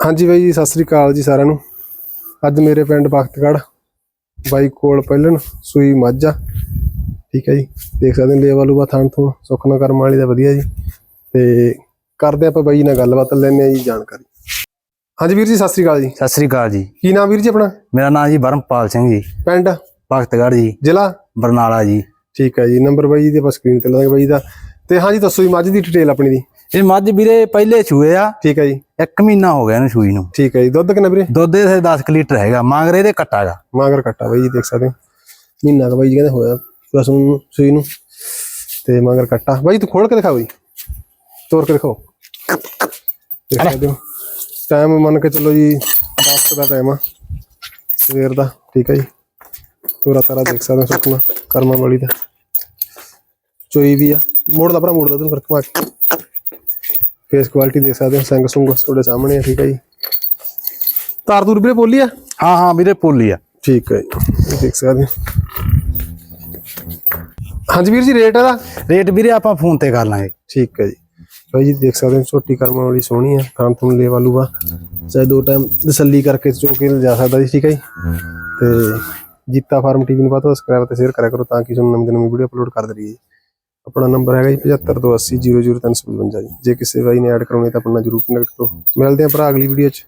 ਹਾਂਜੀ ਬਾਈ ਜੀ ਸਤਿ ਸ੍ਰੀ ਅਕਾਲ ਜੀ ਸਾਰਿਆਂ ਨੂੰ। ਅੱਜ ਮੇਰੇ ਪਿੰਡ ਬਖਤਗੜ੍ਹ ਬਾਈ ਕੋਲ ਪਹਿਲਣ ਸੂਈ ਮੱਝ ਠੀਕ ਹੈ ਜੀ ਦੇਖ ਸਕਦੇ ਹੋ ਲੇਵਾ ਲੂਵਾ ਥਾਂ ਤੋਂ ਸੁਖਨਾ ਕਰਮ ਵਾਲੀ ਦਾ ਵਧੀਆ ਜੀ। ਤੇ ਕਰਦੇ ਆਪਾਂ ਬਾਈ ਨਾਲ ਗੱਲਬਾਤ ਲੈਣੇ ਆ ਜੀ ਜਾਣਕਾਰੀ। ਹਾਂਜੀ ਵੀਰ ਜੀ ਸਤਿ ਸ੍ਰੀ ਅਕਾਲ ਜੀ। ਸਤਿ ਸ੍ਰੀ ਅਕਾਲ ਜੀ। ਕੀ ਨਾਮ ਵੀਰ ਜੀ ਆਪਣਾ? ਮੇਰਾ ਨਾਮ ਜੀ ਬਰਮਪਾਲ ਸਿੰਘ ਜੀ। ਪਿੰਡ? ਭਗਤਗੜ੍ਹ ਜੀ। ਜ਼ਿਲ੍ਹਾ? ਬਰਨਾਲਾ ਜੀ। ਠੀਕ ਹੈ ਜੀ ਨੰਬਰ ਬਾਈ ਜੀ ਦੇ ਆਪਾਂ ਸਕਰੀਨ ਤੇ ਲਾਂਗੇ ਬਾਈ ਦਾ। ਤੇ ਹਾਂਜੀ ਦੱਸੋ ਜੀ ਮੱਝ ਦੀ ਡਿਟੇਲ ਆਪਣੀ ਦੀ। ਇਹ ਮੱਝ ਵੀਰੇ ਪਹਿਲੇ ਛੂਏ ਆ। ਠੀਕ ਹੈ ਜੀ। ਇੱਕ ਮਹੀਨਾ ਹੋ ਗਿਆ ਇਹਨੂੰ ਸੂਈ ਨੂੰ। ਠੀਕ ਹੈ ਜੀ। ਦੁੱਧ ਕਿੰਨਾ ਵੀਰੇ? ਦੁੱਧ ਦੇ 10 ਕੁ ਲੀਟਰ ਹੈਗਾ। ਮਾਂਗਰੇ ਦੇ ਕੱਟਾਗਾ ਮਾਂਗਰ ਕੱਟਾ ਬਾਈ ਜੀ ਦੇਖ ਸਕਦੇ ਮਹੀਨਾ ਕੁ ਬਾਈ ਜੀ ਕਹਿੰਦੇ ਹੋਇਆ ਬਸ ਨੂੰ ਸੂਈ ਨੂੰ। ਤੇ ਮਾਂਗਰ ਕੱਟਾ ਬਾਈ ਤੂੰ ਖੋਲ ਕੇ ਦਿਖਾਓ ਜੀ ਤੋੜ ਕੇ ਦਿਖਾਓ। ਦੇਖ ਸਕਦੇ ਹੋ। ਟਾਈਮ ਮੰਨ ਕੇ ਚੱਲੋ ਜੀ 10 ਦਾ ਟਾਈਮ ਆ। ਸਵੇਰ ਦਾ। ਠੀਕ ਹੈ ਜੀ। ਤੋਰਾ ਤਾਰਾ ਦੇਖ ਸਕਦੇ ਹੋ ਸੁਪਨਾ ਕਰਮਾਂ ਵਾਲੀ ਦਾ। ਚੋਈ ਵੀ ਆ। ਮੋੜ ਦਾ ਭਰਾ ਮੋੜ ਦਾ ਤੂੰ ਕਰਕੇ ਮਾਰ ਫੇਸ ਕੁਆਲਿਟੀ ਦੇਖ ਸਕਦੇ ਹੋ ਸੰਗ ਸੁੰਗ ਤੁਹਾਡੇ ਸਾਹਮਣੇ ਆ ਠੀਕ ਹੈ ਜੀ। ਤਾਰ ਤੂਰ ਵੀਰੇ ਬੋਲੀ ਆ? ਹਾਂ ਹਾਂ ਵੀਰੇ ਪੋਲੀ ਆ। ਠੀਕ ਹੈ ਜੀ ਦੇਖ ਸਕਦੇ ਹੋ। ਹਾਂਜੀ ਵੀਰ ਜੀ ਰੇਟ ਇਹਦਾ? ਰੇਟ ਵੀਰੇ ਆਪਾਂ ਫੋਨ ਤੇ ਕਰ ਲਾਂਗੇ। ਠੀਕ ਹੈ ਜੀ। ਭਾਈ ਜੀ ਦੇਖ ਸਕਦੇ ਹੋ ਛੋਟੀ ਕਰਮਾਂ ਵਾਲੀ ਸੋਹਣੀ ਆ ਖਾਣ ਤੋਂ ਲੈ ਵਾਲੂਗਾ ਚਾਹੇ ਦੋ ਟਾਈਮ ਤਸੱਲੀ ਕਰਕੇ ਚੋ ਕੇ ਲਿਜਾ ਸਕਦਾ ਜੀ ਠੀਕ ਹੈ ਜੀ। ਤੇ ਜੀਤਾ ਫਾਰਮ ਟੀਵੀ ਨੂੰ ਬਾਤੋਂ ਸਬਸਕ੍ਰਾਈਬ ਤੇ ਸ਼ੇਅਰ ਕਰਿਆ ਕਰੋ ਤਾਂ ਕਿ ਤੁਹਾਨੂੰ ਨਵੀਂ ਨਵੀਂ ਵੀਡੀਓ ਅਪਲੋਡ ਕਰਦੇ ਰਹੀਏ। ਆਪਣਾ ਨੰਬਰ ਹੈਗਾ ਜੀ 7528000355 ਜੀ। ਜੇ ਕਿਸੇ ਬਾਈ ਨੇ ਐਡ ਕਰਾਉਣੀ ਤਾਂ ਆਪਣਾ ਜਰੂਰ ਕਨੈਕਟ ਕਰੋ। ਮਿਲਦੇ ਆਂ ਭਰਾ ਅਗਲੀ ਵੀਡੀਓ 'ਚ।